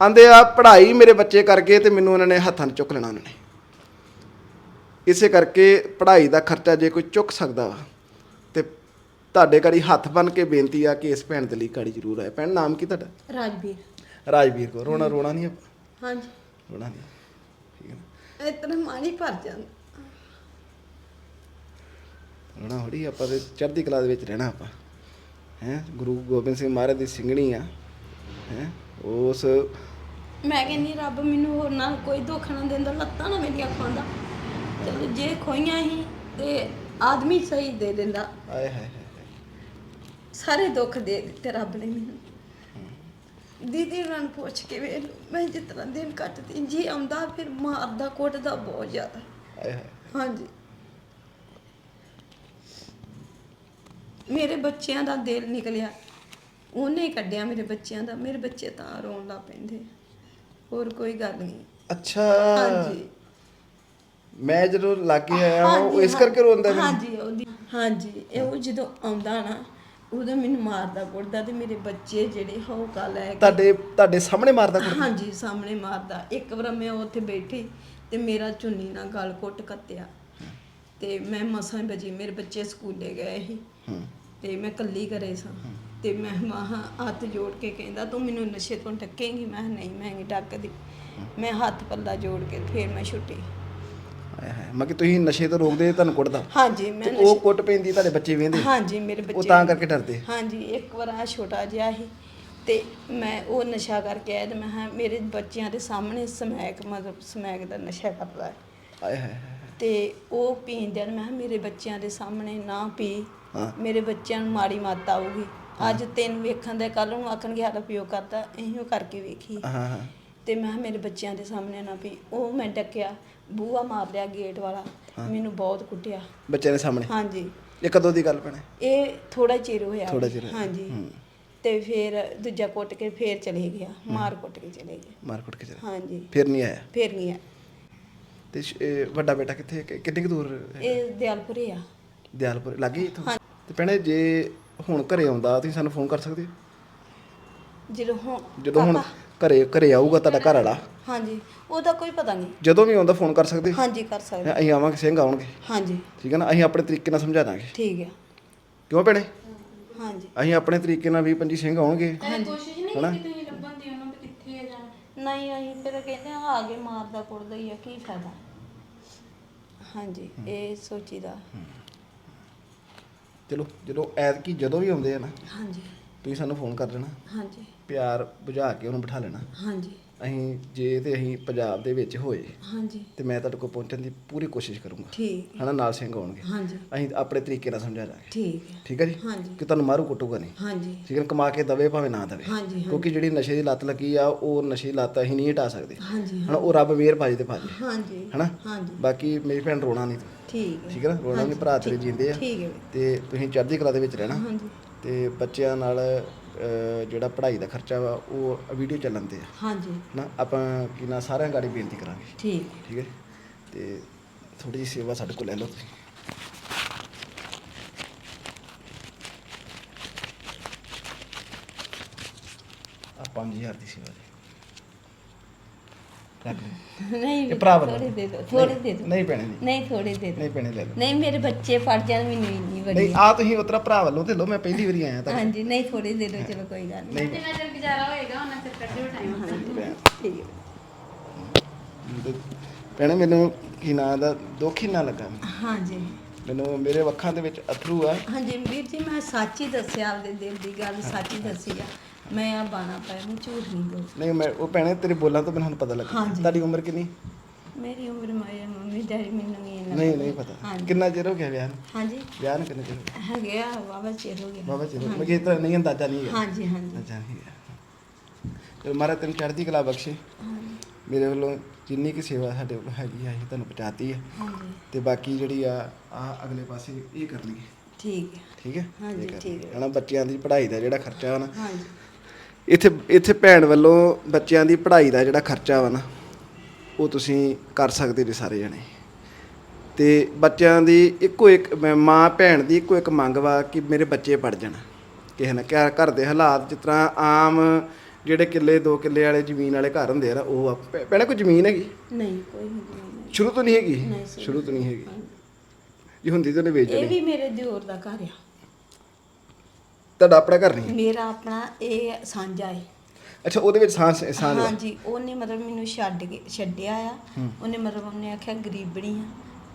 Speaker 1: ਆਂਦੇ ਆ ਪੜ੍ਹਾਈ ਮੇਰੇ ਬੱਚੇ ਕਰਕੇ ਤੇ ਮੈਨੂੰ ਉਹਨਾਂ ਨੇ ਹੱਥਾਂ 'ਚ ਚੁੱਕ ਲੈਣਾ ਉਹਨਾਂ ਨੇ। ਇਸੇ ਕਰਕੇ ਪੜ੍ਹਾਈ ਦਾ ਖਰਚਾ ਜੇ ਕੋਈ ਚੁੱਕ ਸਕਦਾ ਵਾ, ਤੇ ਤੁਹਾਡੇ ਘੜੀ ਹੱਥ ਬੰਨ ਕੇ ਬੇਨਤੀ ਆ ਕਿ ਇਸ ਭੈਣ ਦੇ ਲਈ ਘੜੀ ਜ਼ਰੂਰ ਆਏ। ਭੈਣ, ਨਾਮ ਕੀ ਤੁਹਾਡਾ?
Speaker 2: ਰਾਜਵੀਰ।
Speaker 1: ਰਾਜਵੀਰ ਕੋ ਰੋਣਾ ਰੋਣਾ ਨਹੀਂ ਆਪਾਂ?
Speaker 2: ਹਾਂਜੀ।
Speaker 1: ਰੋਣਾ ਨਹੀਂ ਠੀਕ ਹੈ ਨਾ?
Speaker 2: ਇਤਨਾ ਮਾਣੀ ਭਰ ਜਾਂਦਾ।
Speaker 1: ਰੋਣਾ ਹੋੜੀ ਆਪਾਂ ਤੇ ਚੜ੍ਹਦੀ ਕਲਾ ਦੇ ਵਿੱਚ ਰਹਿਣਾ ਆਪਾਂ। ਹੈ? ਗੁਰੂ ਗੋਬਿੰਦ ਸਿੰਘ ਮਹਾਰਾਜ ਦੀ ਸਿੰਘਣੀ ਆ। ਹੈ? ਉਸ
Speaker 2: ਮੈਂ ਕਹਿੰਦੀ ਰੱਬ ਮੈਨੂੰ ਹੋਰ ਨਾ ਕੋਈ ਦੁੱਖ ਨਾ ਦਿੰਦਾ ਲੱਤਾਂ ਨਾ ਮੇਰੀਆਂ ਖੋਂਦਾ ਚਲੋ ਜੇ ਖੋਈਆਂ ਹੀ ਤੇ ਆਦਮੀ ਸਹੀ ਦੇ ਦਿੰਦਾ।
Speaker 1: ਆਏ ਹਾਏ ਹਾਏ ਹਾਏ।
Speaker 2: ਸਾਰੇ ਦੁੱਖ ਦੇ ਦਿੱਤੇ ਰੱਬ ਨੇ ਮੈਨੂੰ। ਦੀਦੀ ਉਹਨਾਂ ਨੂੰ ਪੁੱਛ ਕੇ ਵੇਖ ਲਓ, ਮੈਂ ਜਿਸ ਤਰ੍ਹਾਂ ਦਿਨ ਕੱਟਦੀ ਜੀ ਆਉਂਦਾ ਫਿਰ ਮਾਰਦਾ ਕੁੱਟਦਾ ਬਹੁਤ ਜ਼ਿਆਦਾ।
Speaker 1: ਆਏ ਹਾਏ।
Speaker 2: ਹਾਂਜੀ। ਮੇਰੇ ਬੱਚਿਆਂ ਦਾ ਦਿਲ ਨਿਕਲਿਆ। ਉਹਨੇ ਹੀ ਕੱਢਿਆ ਮੇਰੇ ਬੱਚਿਆਂ ਦਾ ਮੇਰੇ ਬੱਚੇ ਤਾਂ ਰੋਣ ਲੱਗ ਪੈਂਦੇ। ਹੋਰ ਕੋਈ ਗੱਲ ਨਹੀਂ।
Speaker 1: ਅੱਛਾ।
Speaker 2: ਹਾਂਜੀ।
Speaker 1: ਮੈਂ ਜਦੋਂ ਲਾਗੇ ਆਇਆ ਉਹ
Speaker 2: ਹਾਂਜੀ,
Speaker 1: ਇਸ ਕਰਕੇ ਰੋਂਦਾ ਮੈਨੂੰ।
Speaker 2: ਹਾਂਜੀ ਉਹਦੀ ਹਾਂਜੀ ਇਹ ਉਹ ਜਦੋਂ ਆਉਂਦਾ ਨਾ ਉਦੋਂ ਮੈਨੂੰ ਮਾਰਦਾ ਕੁੱਟਦਾ ਤੇ ਮੇਰੇ ਬੱਚੇ ਜਿਹੜੇ ਹੌਕਾ ਲੈ ਕੇ
Speaker 1: ਤੁਹਾਡੇ ਤੁਹਾਡੇ ਸਾਹਮਣੇ ਮਾਰਦਾ ਕੁੜੀ
Speaker 2: ਹਾਂਜੀ ਸਾਹਮਣੇ ਮਾਰਦਾ। ਇੱਕ ਵਾਰ ਮੈਂ ਉੱਥੇ ਬੈਠੀ ਤੇ ਮੇਰਾ ਚੁੰਨੀ ਨਾਲ ਗਲ ਘੁੱਟ ਕੱਤਿਆ। ਤੇ ਮੈਂ ਮਸਾਂ ਬਜੀ ਮੇਰੇ ਬੱਚੇ ਸਕੂਲੇ ਗਏ ਸੀ। ਤੇ ਮੈਂ ਕੱਲੀ ਘਰੇ ਸਾਂ। ਤੇ ਮੈਂ ਮਾਹਾਂ ਹੱਥ ਜੋੜ ਕੇ ਕਹਿੰਦਾ ਤੂੰ ਮੈਨੂੰ ਨਸ਼ੇ ਤੋਂ ਟੱਕੇਂਗੀ ਮੈਂ ਕਿਹਾ, ਨਹੀਂ ਮੈਂ ਨਹੀਂ ਟੱਕਦੀ ਮੈਂ ਹੱਥ ਪੱਲਾ ਜੋੜ ਕੇ ਫੇਰ ਮੈਂ ਛੁੱਟੀ।
Speaker 1: ਆਏ ਹਾਏ ਮੈਂ ਕਿ ਤੁਸੀਂ ਨਸ਼ੇ ਤੋਂ ਰੋਕਦੇ ਤੁਹਾਨੂੰ ਕੁੱਟਦਾ।
Speaker 2: ਹਾਂਜੀ ਮੈਂ
Speaker 1: ਉਹ ਕੁੱਟ ਪੈਂਦੀ ਤੁਹਾਡੇ ਬੱਚੇ ਵੇਂਦੇ।
Speaker 2: ਹਾਂਜੀ ਮੇਰੇ
Speaker 1: ਉਹ
Speaker 2: ਬੱਚੇ
Speaker 1: ਤਾਂ ਕਰਕੇ ਡਰਦੇ।
Speaker 2: ਹਾਂਜੀ ਇੱਕ ਵਾਰ ਆ ਛੋਟਾ ਜਿਹਾ ਸੀ ਤੇ ਮੈਂ ਉਹ ਨਸ਼ਾ ਕਰਕੇ ਆਇਆ ਤੇ ਮੈਂ ਕਿਹਾ ਮੇਰੇ ਬੱਚਿਆਂ ਦੇ ਸਾਹਮਣੇ ਸਮੈਕ ਮਤਲਬ ਸਮੈਕ ਦਾ ਨਸ਼ਾ ਕਰਦਾ ਹੈ।
Speaker 1: ਆਏ ਹਾਏ
Speaker 2: ਤੇ ਉਹ ਪੀਂਦੇ ਨੇ ਮੈਂ ਕਿਹਾ ਮੇਰੇ ਬੱਚਿਆਂ ਦੇ ਸਾਹਮਣੇ ਨਾ ਪੀ।
Speaker 1: ਹਾਂ।
Speaker 2: ਮੇਰੇ ਬੱਚਿਆਂ ਨੂੰ ਮਾੜੀ ਮੱਤ ਆਊਗੀ। ਅੱਜ ਤੈਨੂੰ ਵੇਖਣ ਦੇ ਕੱਲ ਨੂੰ ਆਖਣਗੇ ਸਾਡਾ ਪਿਓ ਕਰਦਾ ਇਹੀਓ ਕਰਕੇ ਵੇਖੀ।
Speaker 1: ਹਾਂ ਹਾਂ।
Speaker 2: ਤੇ ਮੈਂ ਕਿਹਾ ਮੇਰੇ ਬੱਚਿਆਂ ਦੇ ਸਾਹਮਣੇ ਨਾ ਪੀ। ਉਹ ਮੈਂ ਡੱਕਿਆ। ਬੂਹਾ ਮਾਰ ਲਿਆ ਗੇਟ ਵਾਲਾ ਮੈਨੂੰ ਬਹੁਤ ਕੁੱਟਿਆ।
Speaker 1: ਬੱਚਿਆਂ ਦੇ ਸਾਹਮਣੇ?
Speaker 2: ਹਾਂਜੀ।
Speaker 1: ਇਹ ਕਦੋਂ ਦੀ ਗੱਲ ਪੈਣੇ
Speaker 2: ਇਹ ਥੋੜਾ ਚਿਰ ਹੋਇਆ।
Speaker 1: ਥੋੜ੍ਹਾ ਚਿਰ ਹੋਇਆ।
Speaker 2: ਹਾਂਜੀ। ਤੇ ਫਿਰ ਦੂਜਾ ਕੁੱਟ ਕੇ ਫੇਰ ਚਲੇ ਗਿਆ। ਮਾਰ ਕੁੱਟ ਕੇ ਚਲੇ ਗਿਆ।
Speaker 1: ਮਾਰ ਕੁੱਟ ਕੇ ਚਲੇ
Speaker 2: ਹਾਂਜੀ।
Speaker 1: ਫਿਰ ਨਹੀਂ ਆਇਆ?
Speaker 2: ਫੇਰ ਨਹੀਂ ਆ
Speaker 1: ਤੇ ਸ਼- ਇਹ ਵੱਡਾ ਬੇਟਾ ਕਿੱਥੇ? ਕਿ- ਕਿੰਨੀ ਕੁ ਦੂਰ ਹੈ?
Speaker 2: ਇਹ ਦਿਆਲਪੁਰੇ ਆ।
Speaker 1: ਦਿਆਲਪੁਰ ਲੱਗੇ ਇਥੋਂ। ਤੇ ਭੈਣੇ ਜੇ ਹੁਣ ਘਰੇ ਆਉਂਦਾ ਤੁਸੀਂ ਸਾਨੂੰ ਫੋਨ ਕਰ ਸਕਦੇ ਹੋ?
Speaker 2: ਜਦੋਂ ਹੁਣ
Speaker 1: ਜਦੋਂ ਹੁਣ ਘਰੇ ਘਰੇ ਆਊਗਾ ਤੁਹਾਡਾ ਘਰ ਵਾਲਾ?
Speaker 2: ਹਾਂਜੀ ਉਹਦਾ ਕੋਈ ਪਤਾ ਨਹੀਂ।
Speaker 1: ਜਦੋਂ ਵੀ ਆਉਂਦਾ ਫੋਨ ਕਰ ਸਕਦੇ?
Speaker 2: ਹਾਂਜੀ ਕਰ ਸਕਦੇ।
Speaker 1: ਅਸੀਂ ਆਵਾਂਗੇ ਸਿੰਘ ਆਉਣਗੇ।
Speaker 2: ਹਾਂਜੀ।
Speaker 1: ਠੀਕ ਹੈ ਨਾ? ਅਸੀਂ ਆਪਣੇ ਤਰੀਕੇ ਨਾਲ ਸਮਝਾ ਦਾਂਗੇ।
Speaker 2: ਠੀਕ ਹੈ।
Speaker 1: ਕਿਉਂ ਭੈਣੇ?
Speaker 2: ਹਾਂਜੀ।
Speaker 1: ਅਸੀਂ ਆਪਣੇ ਤਰੀਕੇ ਨਾਲ 20 25 ਸਿੰਘ ਆਉਣਗੇ।
Speaker 3: ਕੋਸ਼ਿਸ਼ ਨਹੀਂ
Speaker 1: ਹਨਾ?
Speaker 3: ਕੀਤੀ ਤੁਸੀਂ ਲੱਭਣ ਦੀ ਉਹਨੂੰ ਵੀ ਕਿੱਥੇ ਹੈ ਜਾਣਾ?
Speaker 2: ਨਹੀਂ ਅਸੀਂ ਫਿਰ ਕਹਿੰਦੇ ਆ ਆ ਕੇ ਮਾਰਦਾ ਕੁੱਟਦਾ ਹੀ ਆ ਕੀ ਫਾਇਦਾ? ਹਾਂਜੀ ਇਹ ਸੋਚੀਦਾ।
Speaker 1: ਚਲੋ ਜਦੋਂ ਐਤਕੀ ਜਦੋਂ ਵੀ ਆਉਂਦੇ ਆ ਨਾ
Speaker 2: ਹਾਂਜੀ।
Speaker 1: ਤੁਸੀਂ ਸਾਨੂੰ ਫੋਨ ਕਰ ਦੇਣਾ।
Speaker 2: ਹਾਂਜੀ।
Speaker 1: ਪਿਆਰ ਬੁਝਾ ਕੇ ਉਹਨੂੰ ਬਿਠਾ ਲੈਣਾ।
Speaker 2: ਹਾਂਜੀ।
Speaker 1: ਅਸੀਂ ਜੇ ਤੇ ਅਸੀਂ ਪੰਜਾਬ ਦੇ ਵਿੱਚ ਹੋਏ
Speaker 2: ਹਾਂਜੀ।
Speaker 1: ਤੇ ਮੈਂ ਤੁਹਾਡੇ ਕੋਲ ਪਹੁੰਚਣ ਦੀ ਪੂਰੀ ਕੋਸ਼ਿਸ਼ ਕਰੂੰਗਾ।
Speaker 2: ਠੀਕ।
Speaker 1: ਹਨਾ ਨਾਲ ਸਿੰਘ ਆਉਣਗੇ।
Speaker 2: ਹਾਂਜੀ।
Speaker 1: ਅਸੀਂ ਆਪਣੇ ਤਰੀਕੇ ਨਾਲ ਸਮਝਾ ਦਾਂਗੇ।
Speaker 2: ਠੀਕ ਹੈ।
Speaker 1: ਠੀਕ ਹੈ ਜੀ?
Speaker 2: ਹਾਂਜੀ।
Speaker 1: ਕਿ ਤੁਹਾਨੂੰ ਮਾਰੂ ਕੁੱਟੂਗਾ ਨਹੀਂ।
Speaker 2: ਹਾਂਜੀ।
Speaker 1: ਠੀਕ ਹੈ? ਕਮਾ ਕੇ ਦਵੇ ਭਾਵੇਂ ਨਾ ਦਵੇ।
Speaker 2: ਹਾਂਜੀ ਹਾਂਜੀ।
Speaker 1: ਕਿਉਂਕਿ ਜਿਹੜੀ ਨਸ਼ੇ ਦੀ ਲੱਤ ਲੱਗੀ ਆ ਉਹ ਨਸ਼ੇ ਦੀ ਲੱਤ ਅਸੀਂ ਨਹੀਂ ਹਟਾ ਸਕਦੇ।
Speaker 2: ਹਾਂਜੀ
Speaker 1: ਹਨਾ ਉਹ ਰੱਬ ਮਿਹਰ ਭਾਜੀ ਤੇ ਭਾਜੀ।
Speaker 2: ਹਾਂਜੀ
Speaker 1: ਹਨਾ?
Speaker 2: ਹਾਂਜੀ।
Speaker 1: ਬਾਕੀ ਮੇਰੀ ਭੈਣ ਰੋਣਾ ਨਹੀਂ।
Speaker 2: ਠੀਕ ਹੈ।
Speaker 1: ਠੀਕ ਹੈ ਨਾ ਰੋਣਾ ਨਹੀਂ ਭਰਾ ਤੇਰੇ ਜਿੰਦੇ ਆ।
Speaker 2: ਠੀਕ ਹੈ।
Speaker 1: ਤੇ ਤੁਸੀਂ ਚੜ੍ਹਦੀ ਕਲਾ ਦੇ ਵਿੱਚ ਰਹਿਣਾ।
Speaker 2: ਹਾਂਜੀ।
Speaker 1: ਤੇ ਬੱਚਿਆਂ ਨਾਲ ਜਿਹੜਾ ਪੜ੍ਹਾਈ ਦਾ ਖਰਚਾ ਵਾ ਉਹ ਵੀਡੀਓ ਚੱਲਣ ਤੇ ਆ।
Speaker 2: ਹਾਂਜੀ।
Speaker 1: ਨਾ ਆਪਾਂ ਕੀ ਨਾ ਸਾਰਿਆਂ ਗਾੜੀ ਬੇਨਤੀ ਕਰਾਂਗੇ।
Speaker 2: ਠੀਕ।
Speaker 1: ਠੀਕ ਹੈ? ਤੇ ਥੋੜੀ ਜਿਹੀ ਸੇਵਾ ਸਾਡੇ ਕੋਲ ਲੈ ਲਓ ਤੁਸੀਂ। ਆ 5000 ਦੀ ਸੇਵਾ ਜੀ। ਰੱਖ
Speaker 2: ਨਹੀਂ
Speaker 1: ਇਹ ਭਰਾ।
Speaker 2: ਥੋੜੇ ਦੇ ਦਿਓ ਥੋੜੇ ਦੇ ਦਿਓ।
Speaker 1: ਨਹੀਂ ਪੈਣੇ ਨਹੀਂ
Speaker 2: ਨਹੀਂ ਥੋੜੇ ਦੇ ਦਿਓ।
Speaker 1: ਨਹੀਂ ਪੈਣੇ ਲੈ ਲਓ।
Speaker 2: ਨਹੀਂ ਮੇਰੇ ਬੱਚੇ ਪੜ ਜਾਣ ਮੈਨੂੰ ਇੰਨੀ
Speaker 1: ਨਹੀਂ
Speaker 2: ਬੜੀ
Speaker 1: ਆ ਤੁਸੀਂ ਉਤਰਾ ਭਰਾ ਵੱਲੋਂ ਤੇ ਲਓ ਮੈਂ ਪਹਿਲੀ ਵਾਰੀ ਆਇਆ ਤਾਂ
Speaker 2: ਹਾਂਜੀ ਨਹੀਂ ਥੋੜੇ ਦੇ ਦਿਓ ਚਲੋ ਕੋਈ ਗੱਲ ਨਹੀਂ।
Speaker 3: ਜਿੰਨਾ ਚਿਰ ਗੁਜ਼ਾਰਾ ਹੋਏਗਾ ਉਹਨਾਂ ਚਿਰ ਕੱਢਿਓ ਟਾਈਮ
Speaker 2: ਠੀਕ ਹੈ।
Speaker 1: ਭੈਣੇ ਮੈਨੂੰ ਕੀ ਨਾਂ ਦਾ ਦੁੱਖ ਹੀ ਨਾ ਲੱਗਾ।
Speaker 2: ਹਾਂਜੀ।
Speaker 1: ਮੈਨੂੰ ਮੇਰੇ ਅੱਖਾਂ ਦੇ ਵਿੱਚ ਅਥਰੂ ਆ।
Speaker 2: ਹਾਂਜੀ ਵੀਰ ਜੀ ਮੈਂ ਸੱਚ ਹੀ ਦੱਸਿਆ ਆਪਦੇ ਦਿਲ ਦੀ ਗੱਲ ਸੱਚ ਹੀ ਦੱਸੀ ਆ। ਮੈਂ ਆ ਬਾਣਾ ਪਾਇਆ ਮੈਂ ਝੂਠ ਨਹੀਂ ਬੋਲਦੀ।
Speaker 1: ਨਹੀਂ ਮੈਂ ਉਹ ਭੈਣੇ ਤੇਰੇ ਬੋਲਾਂ ਤੋਂ ਮੈਨੂੰ ਪਤਾ ਲੱਗਾ
Speaker 2: ਹਾਂਜੀ।
Speaker 1: ਤੁਹਾਡੀ ਉਮਰ ਕਿੰਨੀ?
Speaker 2: ਮੇਰੀ ਉਮਰ ਮਾਇਆ ਮੰਮੀ ਡੈਡੀ ਮੈਨੂੰ ਨਹੀਂ ਇੰਨਾ
Speaker 1: ਨਹੀਂ ਨਹੀਂ ਪਤਾ।
Speaker 2: ਹਾਂਜੀ।
Speaker 1: ਕਿੰਨਾ ਚਿਰ ਹੋ ਗਿਆ ਵਿਆਹ ਨੂੰ?
Speaker 2: ਹਾਂਜੀ।
Speaker 1: ਵਿਆਹ ਨੂੰ ਕਿੰਨਾ ਚਿਰ ਹੋ ਗਿਆ
Speaker 2: ਹੈਗੇ ਆ ਵਾਵਾ ਚਿਰ ਹੋ ਗਿਆ।
Speaker 1: ਬਾਬਾ ਚਿਰ ਮੈਂ ਕਿ ਤਾਂ ਨਹੀਂ ਅੰਦਾਜ਼ਾ ਨਹੀਂ ਹੈ
Speaker 2: ਹਾਂਜੀ ਹਾਂਜੀ।
Speaker 1: ਅੰਦਾਜ਼ਾ ਨਹੀਂ ਹੈ ਤੇ ਮਾਰਾ ਤੈਨੂੰ ਚੜ੍ਹਦੀ ਕਲਾ ਬਖਸ਼ੇ।
Speaker 2: ਹਾਂਜੀ।
Speaker 1: ਮੇਰੇ ਵੱਲੋਂ ਜਿੰਨੀ ਕੀ ਸੇਵਾ ਸਾਡੇ ਕੋਲ ਹੈਗੀ ਆ ਅਸੀਂ ਤੁਹਾਨੂੰ ਪਹੁੰਚਾਤੀ ਹੈ
Speaker 2: ਹਾਂਜੀ।
Speaker 1: ਤੇ ਬਾਕੀ ਜਿਹੜੀ ਆ ਆ ਅਗਲੇ ਪਾਸੇ ਇਹ ਕਰਨਗੇ।
Speaker 2: ਠੀਕ ਹੈ।
Speaker 1: ਠੀਕ ਹੈ?
Speaker 2: ਹਾਂਜੀ,
Speaker 1: ਇਹ।
Speaker 2: ਠੀਕ ਹੈ।
Speaker 1: ਹਨਾ ਬੱਚਿਆਂ ਦੀ ਪੜ੍ਹਾਈ ਦਾ ਜਿਹੜਾ ਖਰਚਾ ਨਾ
Speaker 2: ਹਾਂਜੀ।
Speaker 1: ਇੱਥੇ ਇੱਥੇ ਭੈਣ ਵੱਲੋਂ ਬੱਚਿਆਂ ਦੀ ਪੜ੍ਹਾਈ ਦਾ ਜਿਹੜਾ ਖਰਚਾ ਵਾ ਨਾ ਉਹ ਤੁਸੀਂ ਕਰ ਸਕਦੇ ਜੀ ਸਾਰੇ ਜਣੇ। ਤੇ ਬੱਚਿਆਂ ਦੀ ਇੱਕੋ ਇੱਕ ਮ- ਮਾਂ ਭੈਣ ਦੀ ਇੱਕੋ ਇੱਕ ਮੰਗ ਵਾ ਕਿ ਮੇਰੇ ਬੱਚੇ ਪੜ ਜਾਣ। ਕਿਸੇ ਨਾ ਘਰ ਘਰ ਦੇ ਹਾਲਾਤ ਜਿਸ ਤਰ੍ਹਾਂ ਆਮ ਜਿਹੜੇ ਕਿੱਲੇ ਦੋ ਕਿੱਲੇ ਵਾਲੇ ਜ਼ਮੀਨ ਵਾਲੇ ਘਰ ਹੁੰਦੇ ਆ ਨਾ ਉਹ ਆ। ਭੈ- ਭੈਣੇ ਕੋਈ ਜ਼ਮੀਨ ਹੈਗੀ?
Speaker 2: ਨਹੀਂ ਕੋਈ ਨਹੀਂ
Speaker 1: ਸ਼ੁਰੂ ਤੋਂ ਨਹੀਂ ਹੈਗੀ?
Speaker 2: ਸਰ।
Speaker 1: ਤੋਂ ਨਹੀਂ ਹੈਗੀ। ਜੇ ਹੁੰਦੀ ਤਾਂ ਉਹਨੇ ਵੇਚ
Speaker 2: ਇਹ ਵੀ ਮੇਰੇ ਦਿਓਰ ਦਾ ਘਰ ਆ।
Speaker 1: ਤੁਹਾਡਾ ਆਪਣਾ ਘਰ ਨਹੀਂ?
Speaker 2: ਮੇਰਾ ਆਪਣਾ ਇਹ ਸਾਂਝਾ ਹੈ
Speaker 1: ਅੱਛਾ ਉਹਦੇ ਵਿੱਚ ਸਾਂਸ ਸਾਂਝ ਵਾ।
Speaker 2: ਹਾਂਜੀ ਉਹਨੇ ਮਤਲਬ ਮੈਨੂੰ ਛੱਡ ਕੇ ਛੱਡਿਆ ਆ। ਉਹਨੇ ਮਤਲਬ ਉਹਨੇ ਆਖਿਆ ਗਰੀਬਣੀ ਆ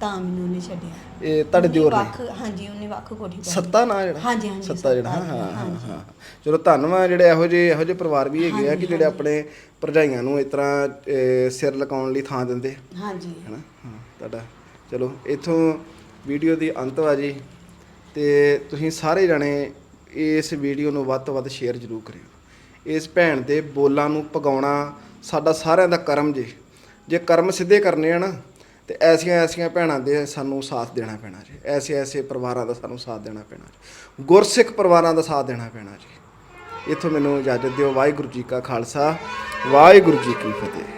Speaker 2: ਤਾਂ ਮੈਨੂੰ ਉਹਨੇ ਛੱਡਿਆ।
Speaker 1: ਇਹ ਤੁਹਾਡੇ
Speaker 2: ਉਹਨੇ
Speaker 1: ਦਿਓਰ ਨੇ?
Speaker 2: ਵੱਖ ਹਾਂਜੀ ਉਹਨੇ ਵੱਖ ਕੋਠੀ ਪਾਈ
Speaker 1: ਸੱਤਾ ਨਾ ਜਿਹੜਾ?
Speaker 2: ਹਾਂਜੀ, ਹਾਂਜੀ,
Speaker 1: ਸੱਤਾ ਜਿਹੜਾ ਹਾਂ
Speaker 2: ਸੱਤਾ।
Speaker 1: ਹਾਂ ਹਾਂ
Speaker 2: ਹਾਂਜੀ।
Speaker 1: ਹਾਂ। ਚਲੋ ਧੰਨਵਾਦ ਜਿਹੜੇ ਇਹੋ ਜਿਹੇ ਇਹੋ ਜਿਹੇ ਪਰਿਵਾਰ ਵੀ ਹੈਗੇ ਆ ਕਿ ਜਿਹੜੇ ਆਪਣੇ ਭਰਜਾਈਆਂ ਨੂੰ ਇਸ ਤਰ੍ਹਾਂ ਅਹ, ਸਿਰ ਲਕਾਉਣ ਲਈ ਥਾਂ ਦਿੰਦੇ।
Speaker 2: ਹਾਂਜੀ।
Speaker 1: ਹੈਨਾ? ਹਾਂ ਤੁਹਾਡਾ। ਚਲੋ ਇਥੋਂ ਵੀਡੀਓ ਦੀ ਅੰਤ ਆ ਜੀ। ਤੇ ਤੁਸੀਂ ਸਾਰੇ ਜਣੇ ਇਸ ਵੀਡੀਓ ਨੂੰ ਵੱਧ ਤੋਂ ਵੱਧ ਸ਼ੇਅਰ ਜ਼ਰੂਰ ਕਰਿਓ। ਇਸ ਭੈਣ ਦੇ ਬੋਲਾਂ ਨੂੰ ਪਗਾਉਣਾ ਸਾਡਾ ਸਾਰਿਆਂ ਦਾ ਕਰਮ ਜੇ। ਜੇ ਕਰਮ ਸਿੱਧੇ ਕਰਨੇ ਆ ਨਾ, ਤੇ ਐਸੀਆਂ ਐਸੀਆਂ ਭੈਣਾਂ ਦੇ ਸਾਨੂੰ ਸਾਥ ਦੇਣਾ ਪੈਣਾ ਜੀ। ਐਸੇ ਐਸੇ ਪਰਿਵਾਰਾਂ ਦਾ ਸਾਨੂੰ ਸਾਥ ਦੇਣਾ ਪੈਣਾ ਜੀ। ਗੁਰਸਿੱਖ ਪਰਿਵਾਰਾਂ ਦਾ ਸਾਥ ਦੇਣਾ ਪੈਣਾ ਜੀ। ਇੱਥੋਂ ਮੈਨੂੰ ਇਜਾਜ਼ਤ ਦਿਓ। ਵਾਹਿਗੁਰੂ ਜੀ ਕਾ ਖਾਲਸਾ, ਵਾਹਿਗੁਰੂ ਜੀ ਕੀ ਫਤਿਹ।